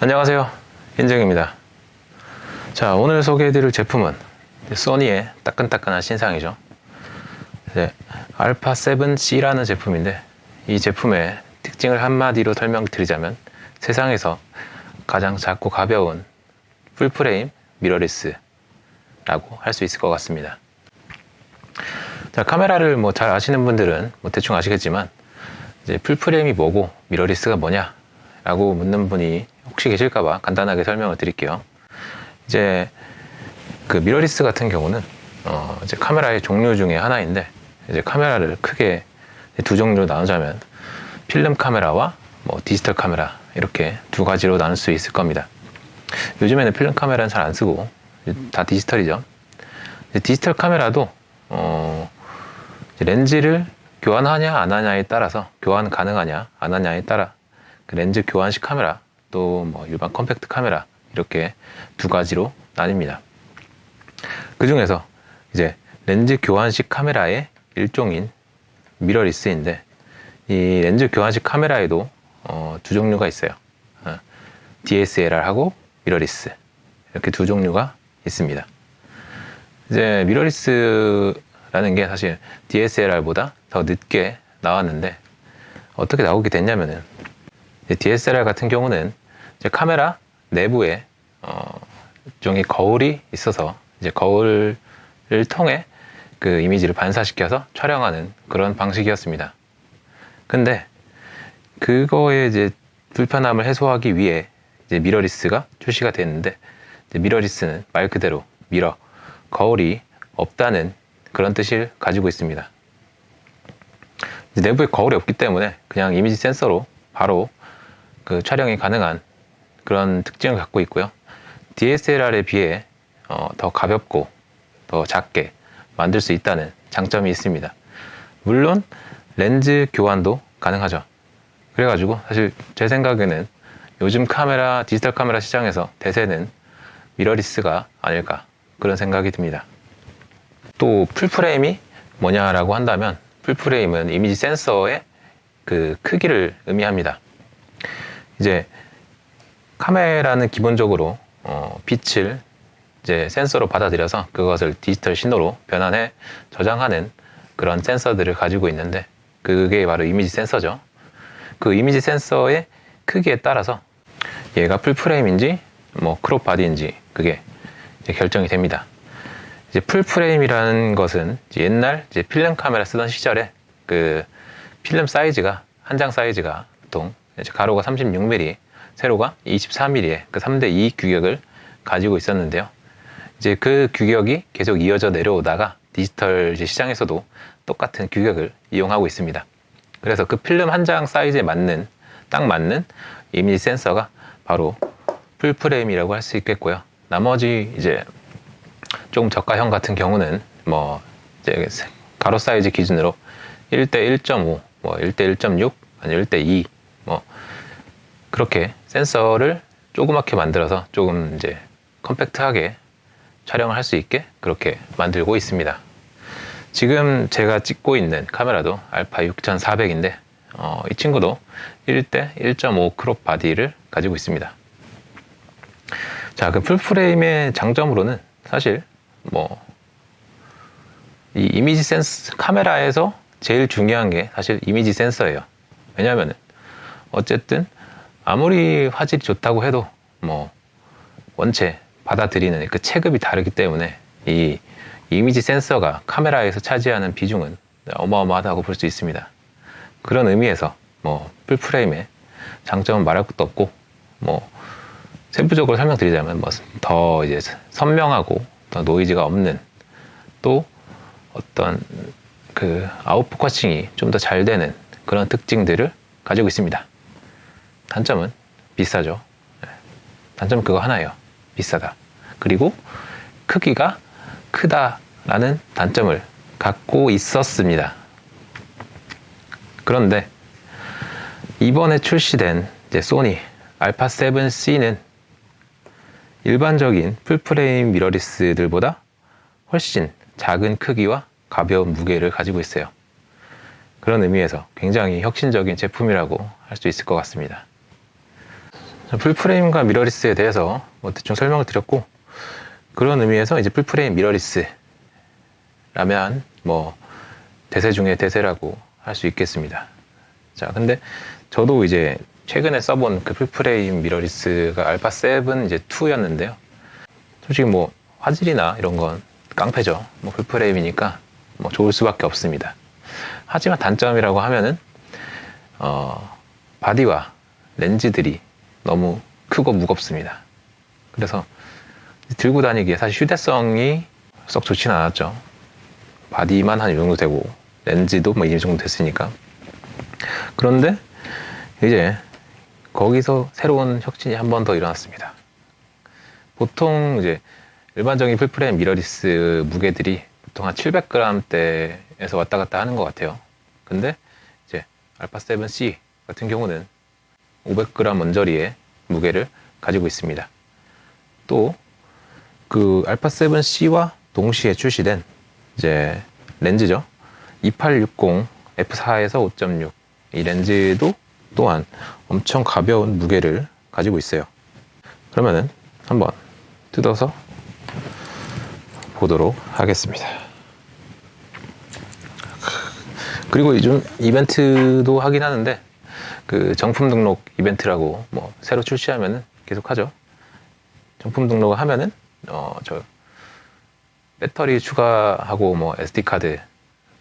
안녕하세요. 인정입니다. 자, 오늘 소개해드릴 제품은 소니의 따끈따끈한 신상이죠. 이제 알파 7C라는 제품인데 이 제품의 특징을 한마디로 설명드리자면 세상에서 가장 작고 가벼운 풀프레임 미러리스라고 할 수 있을 것 같습니다. 자, 카메라를 뭐 잘 아시는 분들은 뭐 대충 아시겠지만 이제 풀프레임이 뭐고 미러리스가 뭐냐 라고 묻는 분이 혹시 계실까봐 간단하게 설명을 드릴게요. 이제 그 미러리스 같은 경우는 어 이제 카메라의 종류 중에 하나인데 이제 카메라를 크게 두 종류로 나누자면 필름 카메라와 뭐 디지털 카메라 이렇게 두 가지로 나눌 수 있을 겁니다. 요즘에는 필름 카메라는 잘 안 쓰고 다 디지털이죠. 디지털 카메라도 어 렌즈를 교환하냐 안 하냐에 따라서 교환 가능하냐 안 하냐에 따라 그 렌즈 교환식 카메라 또 뭐 일반 컴팩트 카메라 이렇게 두 가지로 나뉩니다. 그 중에서 이제 렌즈 교환식 카메라의 일종인 미러리스인데 이 렌즈 교환식 카메라에도 어, 두 종류가 있어요. 어, DSLR하고 미러리스 이렇게 두 종류가 있습니다. 이제 미러리스라는 게 사실 DSLR보다 더 늦게 나왔는데 어떻게 나오게 됐냐면은 DSLR 같은 경우는 카메라 내부에 어, 일종의 거울이 있어서 이제 거울을 통해 그 이미지를 반사시켜서 촬영하는 그런 방식이었습니다. 근데 그거에 이제 불편함을 해소하기 위해 이제 미러리스가 출시가 됐는데 미러리스는 말 그대로 미러 거울이 없다는 그런 뜻을 가지고 있습니다. 내부에 거울이 없기 때문에 그냥 이미지 센서로 바로 그 촬영이 가능한 그런 특징을 갖고 있고요. DSLR에 비해 어, 더 가볍고 더 작게 만들 수 있다는 장점이 있습니다. 물론 렌즈 교환도 가능하죠. 그래가지고 사실 제 생각에는 요즘 카메라 디지털 카메라 시장에서 대세는 미러리스가 아닐까 그런 생각이 듭니다. 또 풀프레임이 뭐냐라고 한다면 풀프레임은 이미지 센서의 그 크기를 의미합니다. 이제 카메라는 기본적으로 어, 빛을 이제 센서로 받아들여서 그것을 디지털 신호로 변환해 저장하는 그런 센서들을 가지고 있는데 그게 바로 이미지 센서죠. 그 이미지 센서의 크기에 따라서 얘가 풀프레임인지 뭐 크롭 바디인지 그게 결정이 됩니다. 이제 풀프레임이라는 것은 이제 옛날 이제 필름 카메라 쓰던 시절에 그 필름 사이즈가 한 장 사이즈가 보통 가로가 36mm, 세로가 24mm의 그 3대 2 규격을 가지고 있었는데요. 이제 그 규격이 계속 이어져 내려오다가 디지털 시장에서도 똑같은 규격을 이용하고 있습니다. 그래서 그 필름 한 장 사이즈에 맞는 딱 맞는 이미지 센서가 바로 풀프레임이라고 할 수 있겠고요. 나머지 이제 조금 저가형 같은 경우는 뭐 이제 가로 사이즈 기준으로 1대 1.5, 뭐 1대 1.6, 아니 1대 2, 뭐 그렇게 센서를 조그맣게 만들어서 조금 이제 컴팩트하게 촬영을 할 수 있게 그렇게 만들고 있습니다. 지금 제가 찍고 있는 카메라도 알파 6400인데 어, 이 친구도 1대 1.5 크롭 바디를 가지고 있습니다. 자, 그 풀프레임의 장점으로는 사실 뭐 이 이미지 센스 카메라에서 제일 중요한 게 사실 이미지 센서예요. 왜냐하면 어쨌든 아무리 화질이 좋다고 해도 뭐 원체 받아들이는 그 체급이 다르기 때문에 이 이미지 센서가 카메라에서 차지하는 비중은 어마어마하다고 볼 수 있습니다. 그런 의미에서 뭐 풀프레임의 장점은 말할 것도 없고 뭐 세부적으로 설명드리자면 뭐 더 이제 선명하고 더 노이즈가 없는 또 어떤 그 아웃포커싱이 좀 더 잘 되는 그런 특징들을 가지고 있습니다. 단점은 비싸죠. 네. 단점은 그거 하나예요. 비싸다. 그리고 크기가 크다라는 단점을 갖고 있었습니다. 그런데 이번에 출시된 소니 알파 7C는 일반적인 풀프레임 미러리스들보다 훨씬 작은 크기와 가벼운 무게를 가지고 있어요. 그런 의미에서 굉장히 혁신적인 제품이라고 할 수 있을 것 같습니다. 풀프레임과 미러리스에 대해서 뭐 대충 설명을 드렸고 그런 의미에서 이제 풀프레임 미러리스라면 뭐 대세 중에 대세라고 할 수 있겠습니다. 자, 근데 저도 이제 최근에 써본 그 풀프레임 미러리스가 알파 7 이제 2였는데요. 솔직히 뭐 화질이나 이런 건 깡패죠. 뭐 풀프레임이니까 뭐 좋을 수밖에 없습니다. 하지만 단점이라고 하면은 어, 바디와 렌즈들이 너무 크고 무겁습니다. 그래서 들고 다니기에 사실 휴대성이 썩 좋지는 않았죠. 바디만 한 이 정도 되고 렌즈도 뭐 이 정도 됐으니까. 그런데 이제 거기서 새로운 혁신이 한 번 더 일어났습니다. 보통 이제 일반적인 풀프레임 미러리스 무게들이 보통 한 700g대에서 왔다 갔다 하는 것 같아요. 근데 이제 알파 7C 같은 경우는 500g 언저리의 무게를 가지고 있습니다. 또 그 알파 7C와 동시에 출시된 이제 렌즈죠. 2860 f4에서 5.6 이 렌즈도 또한 엄청 가벼운 무게를 가지고 있어요. 그러면은 한번 뜯어서 보도록 하겠습니다. 그리고 요즘 이벤트도 하긴 하는데 그 정품 등록 이벤트라고 뭐 새로 출시하면은 계속 하죠. 정품 등록을 하면은 어 저 배터리 추가하고 뭐 SD 카드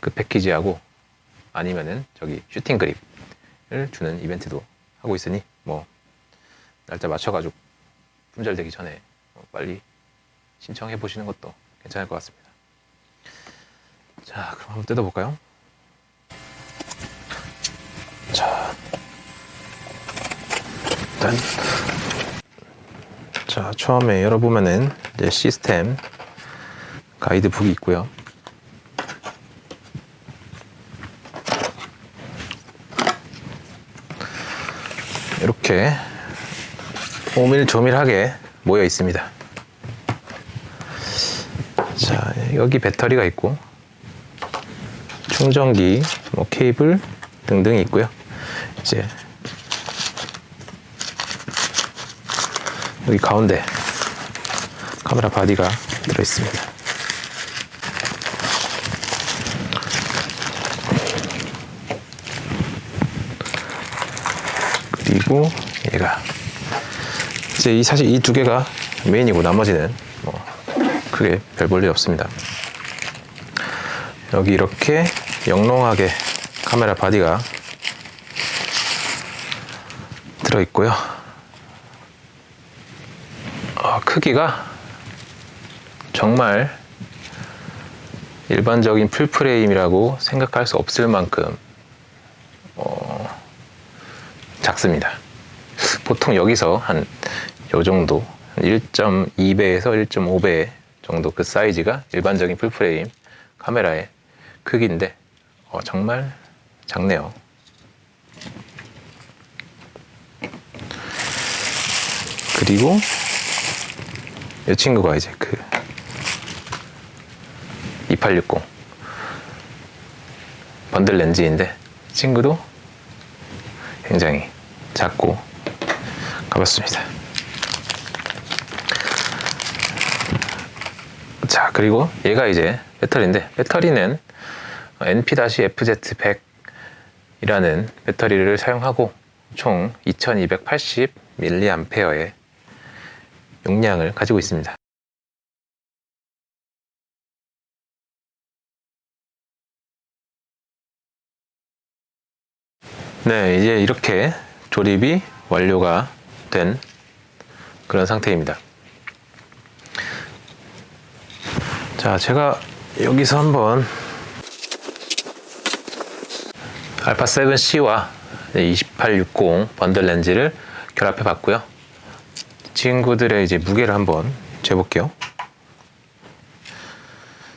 그 패키지하고 아니면은 저기 슈팅 그립을 주는 이벤트도 하고 있으니 뭐 날짜 맞춰가지고 품절되기 전에 뭐 빨리 신청해 보시는 것도 괜찮을 것 같습니다. 자, 그럼 한번 뜯어볼까요? 자, 일단 자 처음에 열어보면은 이제 시스템 가이드북이 있고요. 이렇게 오밀조밀하게 모여 있습니다. 자, 여기 배터리가 있고, 충전기, 뭐 케이블 등등이 있고요. 이제 여기 가운데 카메라 바디가 들어 있습니다. 그리고 얘가 이제 이 사실 이 두 개가 메인이고 나머지는 뭐 크게 별 볼일 없습니다. 여기 이렇게 영롱하게 카메라 바디가 들어 있고요. 어, 크기가 정말 일반적인 풀프레임이라고 생각할 수 없을 만큼 어, 작습니다. 보통 여기서 한 요 정도 1.2배에서 1.5배 정도 그 사이즈가 일반적인 풀프레임 카메라의 크기인데 어, 정말 작네요. 그리고 이 친구가 이제 그 2860 번들 렌즈인데 이 친구도 굉장히 작고 가볍습니다. 자 그리고 얘가 이제 배터리인데 배터리는 NP-FZ100 이라는 배터리를 사용하고 총 2280mAh의 용량을 가지고 있습니다. 네, 이제 이렇게 조립이 완료가 된 그런 상태입니다. 자, 제가 여기서 한번 알파 7C와 2860 번들 렌즈를 결합해 봤고요. 친구들의 이제 무게를 한번 재볼게요.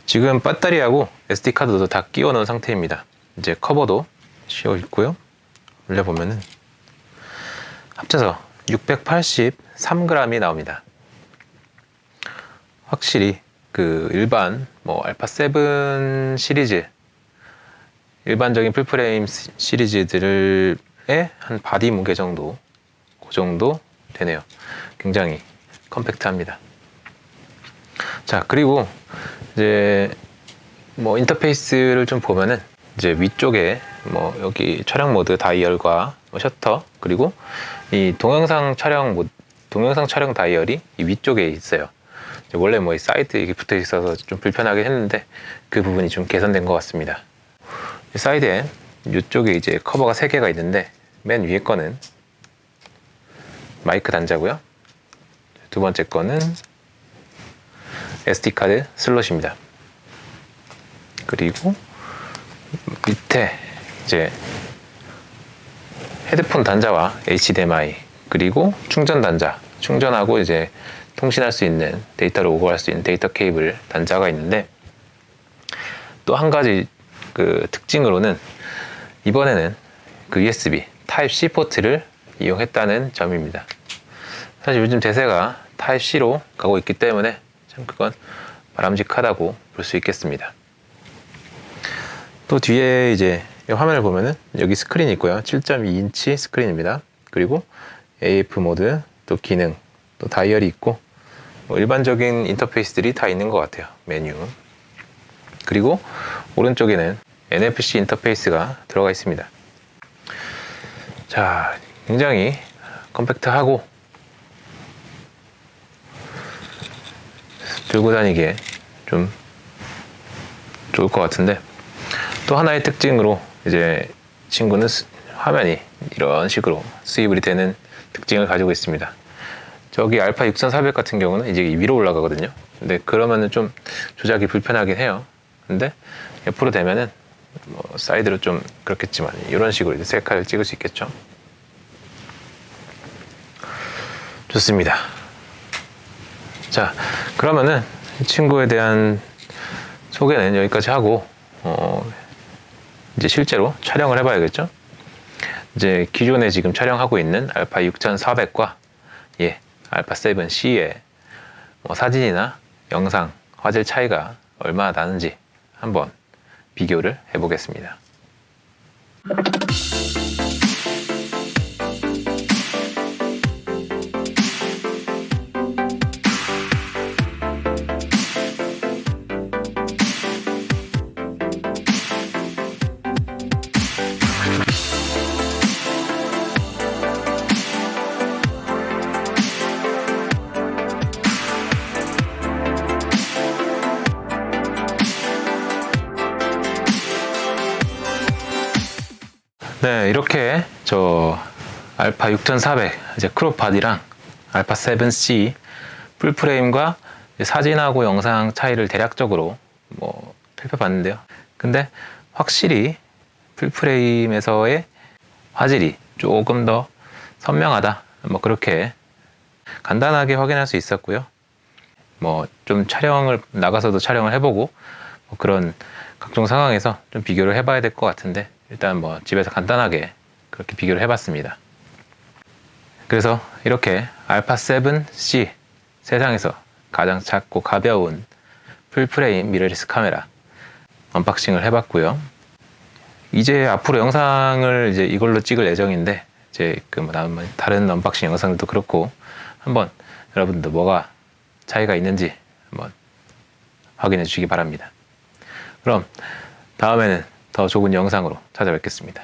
지금 배터리하고 SD 카드도 다 끼워 넣은 상태입니다. 이제 커버도 씌워 있고요. 올려 보면은 합쳐서 683g이 나옵니다. 확실히 그 일반 뭐 알파 7 시리즈 일반적인 풀프레임 시- 시리즈들의 한 바디 무게 정도 그 정도 되네요. 굉장히 컴팩트합니다. 자, 그리고 이제 뭐 인터페이스를 좀 보면은 이제 위쪽에 뭐 여기 촬영 모드 다이얼과 뭐 셔터 그리고 이 동영상 촬영 모 동영상 촬영 다이얼이 이 위쪽에 있어요. 원래 뭐 이 사이드 이게 붙어 있어서 좀 불편하긴 했는데 그 부분이 좀 개선된 것 같습니다. 이 사이드에 이쪽에 이제 커버가 세 개가 있는데 맨 위에 거는 마이크 단자고요. 두 번째 거는 SD 카드 슬롯입니다. 그리고 밑에 이제 헤드폰 단자와 HDMI 그리고 충전 단자 충전하고 이제 통신할 수 있는 데이터를 오고갈 수 있는 데이터 케이블 단자가 있는데 또 한 가지 그 특징으로는 이번에는 그 USB Type C 포트를 이용했다는 점입니다. 사실 요즘 대세가 Type C로 가고 있기 때문에 참 그건 바람직하다고 볼 수 있겠습니다. 또 뒤에 이제 이 화면을 보면은 여기 스크린이 있고요. 7.2인치 스크린입니다. 그리고 AF 모드, 또 기능, 또 다이얼이 있고 뭐 일반적인 인터페이스들이 다 있는 것 같아요. 메뉴. 그리고 오른쪽에는 NFC 인터페이스가 들어가 있습니다. 자, 굉장히 컴팩트하고 들고 다니기에 좀 좋을 것 같은데 또 하나의 특징으로 이제 친구는 스- 화면이 이런 식으로 수입이 되는 특징을 가지고 있습니다. 저기 알파 6400 같은 경우는 이제 위로 올라가거든요. 근데 그러면은 좀 조작이 불편하긴 해요. 근데 옆으로 되면은 뭐 사이드로 좀 그렇겠지만 이런 식으로 이제 셀카를 찍을 수 있겠죠. 좋습니다. 자, 그러면은 이 친구에 대한 소개는 여기까지 하고 어, 이제 실제로 촬영을 해봐야겠죠. 이제 기존에 지금 촬영하고 있는 알파 6400과 예, 알파 7C의 뭐 사진이나 영상, 화질 차이가 얼마나 나는지 한번 비교를 해보겠습니다. 이렇게 저 알파 6400 이제 크롭 바디랑 알파 7C 풀 프레임과 이제 사진하고 영상 차이를 대략적으로 뭐 살펴봤는데요. 근데 확실히 풀 프레임에서의 화질이 조금 더 선명하다. 뭐 그렇게 간단하게 확인할 수 있었고요. 뭐 좀 촬영을 나가서도 촬영을 해보고 뭐 그런 각종 상황에서 좀 비교를 해봐야 될 것 같은데 일단 뭐 집에서 간단하게 그렇게 비교를 해봤습니다. 그래서 이렇게 알파 7C 세상에서 가장 작고 가벼운 풀프레임 미러리스 카메라 언박싱을 해봤고요. 이제 앞으로 영상을 이제 이걸로 찍을 예정인데 이제 그 뭐 다른 언박싱 영상들도 그렇고 한번 여러분들 뭐가 차이가 있는지 한번 확인해 주시기 바랍니다. 그럼 다음에는 더 좋은 영상으로 찾아뵙겠습니다.